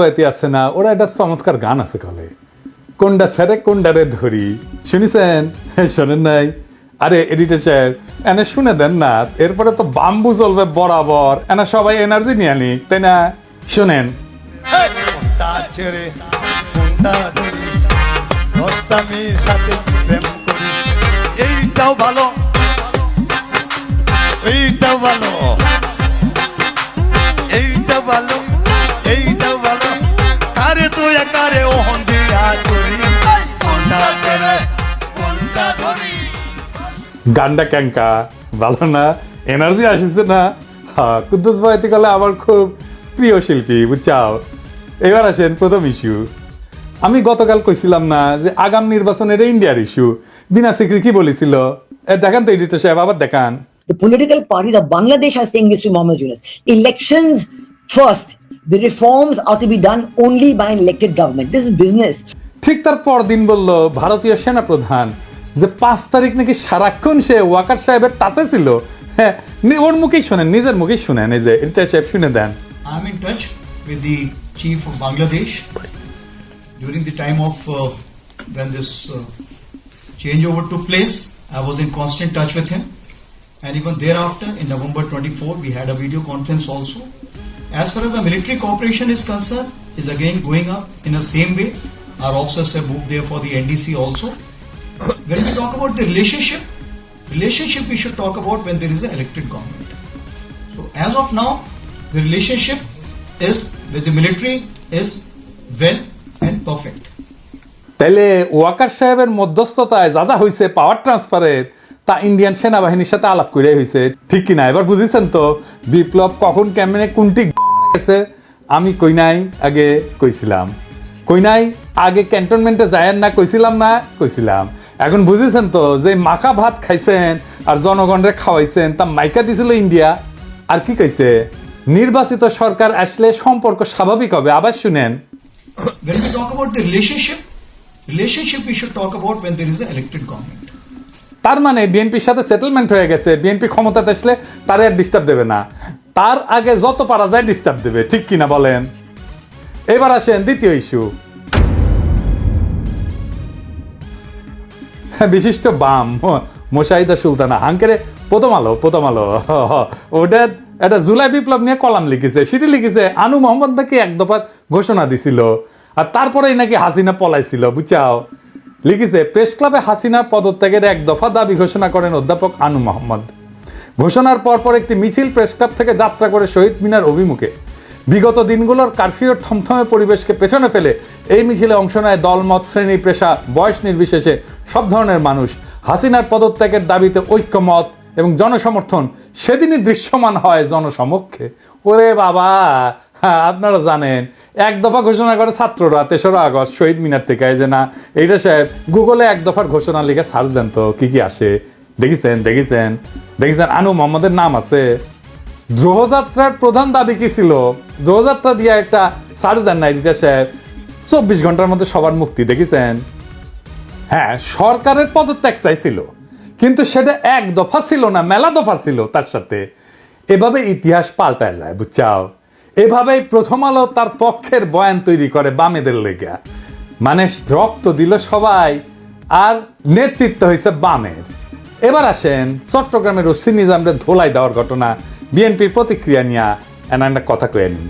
আছে না, ওরা একটা চমৎকার গান আছে কলে। কোনটা ছেড়ে কোনটারে ধরি, শুনিছেন? শোনেন নাই। আরে এডিটর এনে শুনে দেন না, এরপরে তো বাম্বু চলবে বরাবর, এনা সবাই এনার্জি নিয়ে নিক তাই না? শোনেন। এইটাও ভালো। এইটাও ভালো। এইটাও ভালো। তুই কারে ওহন দিয়া করি। কোনটা ছেড়ে কোনটা ধরি? গানটা ক্যাঙ্কা ভালো না? এনার্জি আসিছে না? হ্যাঁ কুদ্দুস বয়তি কলে আমার খুব প্রিয় শিল্পী বুঝছাও? এবার আসেন প্রথম ইস্যু আমি গতকাল কইছিলাম না যে আগাম নির্বাচনের ইন্ডিয়ার ইস্যু বিনা সিকরি কি বলেছিল? এ দেখান তো এডিটর সাহেব আবার দেখান। The political parties of Bangladesh are saying this to Mohammed Yunus. Elections first. The reforms are to be done only by an elected government. This is business. ঠিক তার পরদিন বলল ভারতীয় সেনা প্রধান যে পাঁচ তারিখ নাকি সারাক্ষণ সে ওয়াকার সাহেবের টাচে ছিল হ্যাঁ নি- ওর মুখেই শোনেন নিজের মুখেই শুনেন এই যে এডিটর সাহেব শুনে দেন I'm in touch with the chief of Bangladesh during the time of uh, when this uh, changeover took place. I was in constant touch with him, and even thereafter, in November 24, we had a video conference also. As far as the military cooperation is concerned, is again going up in the same way. Our officers have moved there for the NDC also. when we talk about the relationship, relationship we should talk about when there is an elected government. So as of now, the relationship is with the military is well and perfect. তাইলে ওয়াকার সাহেবের মধ্যস্থতায় যা যা হয়েছে পাওয়ার ট্রান্সফারের তা Indian সেনাবাহিনীর সাথে আলাপ করে হয়েছে ঠিক কিনা এবার বুঝেছেন তো বিপ্লব কখন কেমনে কোনটি গেছে আমি কই নাই আগে কইছিলাম। কই নাই আগে ক্যান্টনমেন্টে যায়েন না কইছিলাম না কইছিলাম। এখন বুঝেছেন তো যে মাখা ভাত খাইছেন আর জনগণরে খাওয়াইছেন তা মাইকা দিছিল ইন্ডিয়া। আর কি কইছে? নির্বাচিত সরকার আসলে সম্পর্ক স্বাভাবিক হবে। আবার শুনেন। When we talk about the relationship, relationship we should talk about when there is an elected government. তার মানে বিএনপির সাথে সেটেলমেন্ট হয়ে গেছে। বিএনপি ক্ষমতাতে আসলে তারে আর ডিস্টার্ব দেবে না। তার আগে যত পারা যায় ডিস্টার্ব দেবে, ঠিক কিনা বলেন? এবার আসেন দ্বিতীয় ইস্যু বিশিষ্ট বাম, মোশাহিদা সুলতানা, হাঙ্কেরে প্রথম আলো প্রথম আলো। ওটা একটা জুলাই বিপ্লব নিয়ে কলাম লিখেছে, সেটি লিখেছে, আনু মোহাম্মদ নাকি এক দফা ঘোষণা দিছিল। আর তারপরেই নাকি হাসিনা পলাইছিল বুঝাও লিখেছে, প্রেস ক্লাবে হাসিনা পদত্যাগের এক দফা দাবি ঘোষণা করেন অধ্যাপক আনু মোহাম্মদ। ঘোষণার পরপর একটি মিছিল প্রেস ক্লাব থেকে যাত্রা করে শহীদ মিনার অভিমুখে। বিগত দিনগুলোর কারফিউর থমথমে পরিবেশকে পেছনে ফেলে এই মিছিলে অংশ নেয় দলমত শ্রেণি, পেশা, বয়স নির্বিশেষে সব ধরনের মানুষ। হাসিনার পদত্যাগের দাবিতে ঐক্যমত এবং জনসমর্থন সেদিনই দৃশ্যমান হয় জনসমক্ষে। ওরে বাবা! আপনারা জানেন। এক দফা ঘোষণা করে ছাত্ররা তেসরা আগস্ট শহীদ মিনার থেকে যে না, এইটা সাহেব, গুগলে এক দফার ঘোষণা লিখে সার্চ দেন তো, কি কি আসে। দেখেছেন দেখেছেন দেখেছেন, আনু মোহাম্মদের নাম আছে। দ্রোহযাত্রার প্রধান দাবি কি ছিল? দ্রোহযাত্রা দিয়ে একটা সার্চ দেন না এডিটার সাহেব। চব্বিশ ঘণ্টার মধ্যে সবার মুক্তি, দেখেছেন? হ্যাঁ সরকারের পদত্যাগ চাইছিল, কিন্তু সেটা এক দফা ছিল না, মেলা দফা ছিল তার সাথে। এভাবে ইতিহাস পাল্টায় যায়, বুঝছাও? এভাবেই প্রথম আলো তার পক্ষের বয়ান তৈরি করে বামেদের লেগা। মানে রক্ত দিল সবাই, আর নেতৃত্ব হয়েছে বামের। এবার আসেন চট্টগ্রামের ওসি নিজামদের ধোলাই দেওয়ার ঘটনা, বিএনপির প্রতিক্রিয়া নিয়ে একটা কথা কয়ে নিন।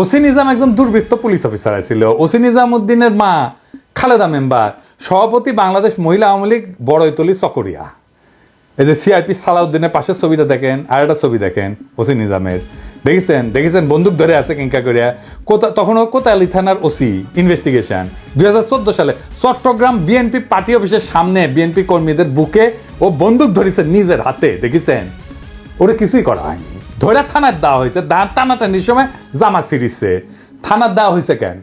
ওসি নিজাম একজন দুর্বৃত্ত পুলিশ অফিসার ছিল ওসি নিজাম উদ্দিনের মা খালেদা মেম্বার, সভাপতি বাংলাদেশ মহিলা আওয়ামী লীগ বড়ইতলি চকরিয়া। এই যে সিআরপি সালাউদ্দিনের পাশের ছবিটা দেখেন, আর একটা ছবি দেখেন, ওসি নিজামের। দেখেছেন? দেখেছেন? বন্দুক ধরে আছে কিঙ্কা করিয়া। কোথা তখনও কোতালি থানার ওসি ইনভেস্টিগেশন দুই হাজার চোদ্দ সালে চট্টগ্রাম বিএনপি পার্টি অফিসের সামনে বিএনপি কর্মীদের বুকে ও বন্দুক ধরেছে নিজের হাতে, দেখেছেন? ওরে কিছুই করা হয়নি। ধরে থানার দেওয়া হয়েছে দাঁত টানাটানির সময় জামা সিরিজে থানার দেওয়া হয়েছে কেন?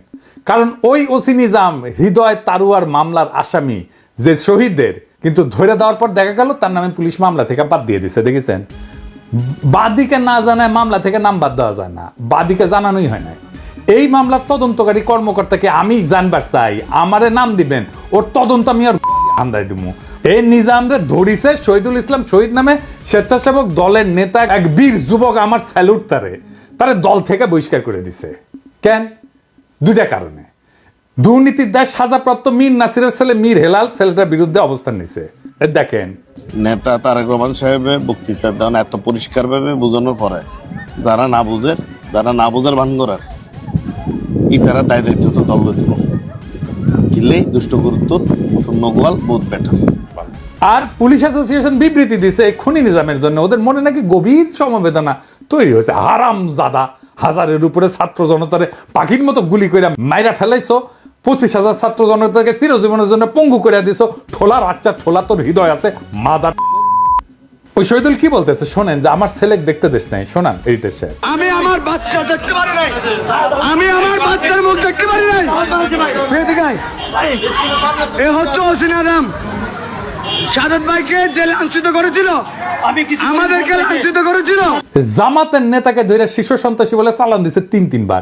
কারণ ওই ওসি নিজাম হৃদয় তারুয়ার মামলার আসামি, যে শহীদদের কিন্তু ধরে দেওয়ার পর দেখা গেল তার নামে পুলিশ মামলা থেকে বাদ দিয়ে দিছে, দেখেছেন? বাদিকে না জানায় মামলা থেকে নাম বাদ দেওয়া যায় না, বাদিকে জানানোই হয় না এই মামলার তদন্তকারী কর্মকর্তাকে আমি জানবার চাই, আমারে নাম দিবেন, ওর তদন্ত আমি আর আন্দায় দিব এই নিজামরে ধরিছে শহীদুল ইসলাম শহীদ নামে স্বেচ্ছাসেবক দলের নেতা এক বীর যুবক আমার স্যালুট তারে তারে দল থেকে বহিষ্কার করে দিছে। কেন? দুইটা কারণে। দুর্নীতির দায় সাজাপ্রাপ্ত মীর নাসিরের ছেলে মীর হেলাল ছেলেটার বিরুদ্ধে অবস্থান নিছে। দেখেন। নেতা তারেক রহমান সাহেবের বক্তৃতা দেন এত পরিষ্কারভাবে বোঝানোর পরে যারা না বুঝে যারা না বুঝার ভান করার ই তারা দায় দায়িত্ব তো দল দিব কিনলে দুষ্ট গুরুত্ব শূন্য গোয়াল বোধ বেটার আর পুলিশ অ্যাসোসিয়েশন বিবৃতি দিছে খুনি নিজামের জন্য। ওদের মনে নাকি গভীর সমবেদনা তৈরি হয়েছে। হারাম জাদা হাজারের উপরে ছাত্র জনতারে পাখির মতো গুলি করে মাইরা ফেলাইছো। পঁচিশ হাজার ছাত্র জনতাকে চিরজীবনের জন্য পঙ্গু করে দিছো। ঠোলার আচ্ছা ঠোলা তোর হৃদয় আছে মাদার ওই শহীদুল কি বলতেছে? শোনেন যে আমার ছেলে দেখতে দেশ নাই। শোনান এডিটার সাহেব। আমি আমার বাচ্চা দেখতে পারি নাই। আমি আমার বাচ্চার মুখ দেখতে পারি নাই। এ হচ্ছে ওসিন আদম সাদত ভাইকে যে লাঞ্ছিত করেছিল। আমাদেরকে লাঞ্ছিত করেছিল। জামাতের নেতাকে ধরে শিশু সন্ত্রাসী বলে চালান দিছে তিন তিনবার।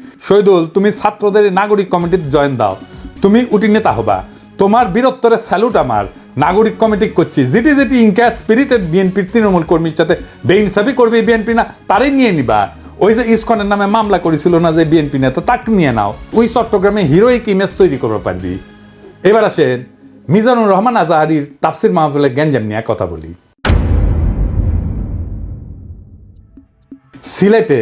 শহীদুল, তুমি ছাত্রদের নাগরিক কমিটিতে জয়েন দাও। তুমি উটি নেতা হবা। তোমার বীরত্বরে স্যালুট আমার। নাগরিক কমিটি করছি। যেটি যেটি ইনকা স্পিরিটেড বিএনপির তৃণমূল কর্মীর সাথে বেইনসাফি করবে বিএনপি না, তারই নিয়ে নিবা। ওই যে ইসকনের নামে মামলা করেছিল না যে বিএনপি নেতা, তাকে নিয়ে নাও। ওই চট্টগ্রামে হিরোইক ইমেজ তৈরি করতে পারবি। এবার আসেন মিজানুর রহমান আজাহারির তাফসির মাহফিলে গ্যাঞ্জাম নিয়ে কথা বলি। সিলেটে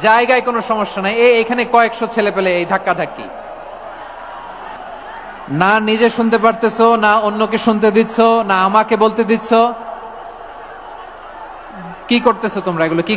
জায়গায় কোনো সমস্যা নাই। এ, এখানে কয়েকশো ছেলে পেলে এই ধাক্কা ধাক্কি না নিজে শুনতে পারতেছো, না অন্যকে শুনতে দিচ্ছ, না আমাকে বলতে দিচ্ছ। কি করতেছো তোমরা এগুলো? কি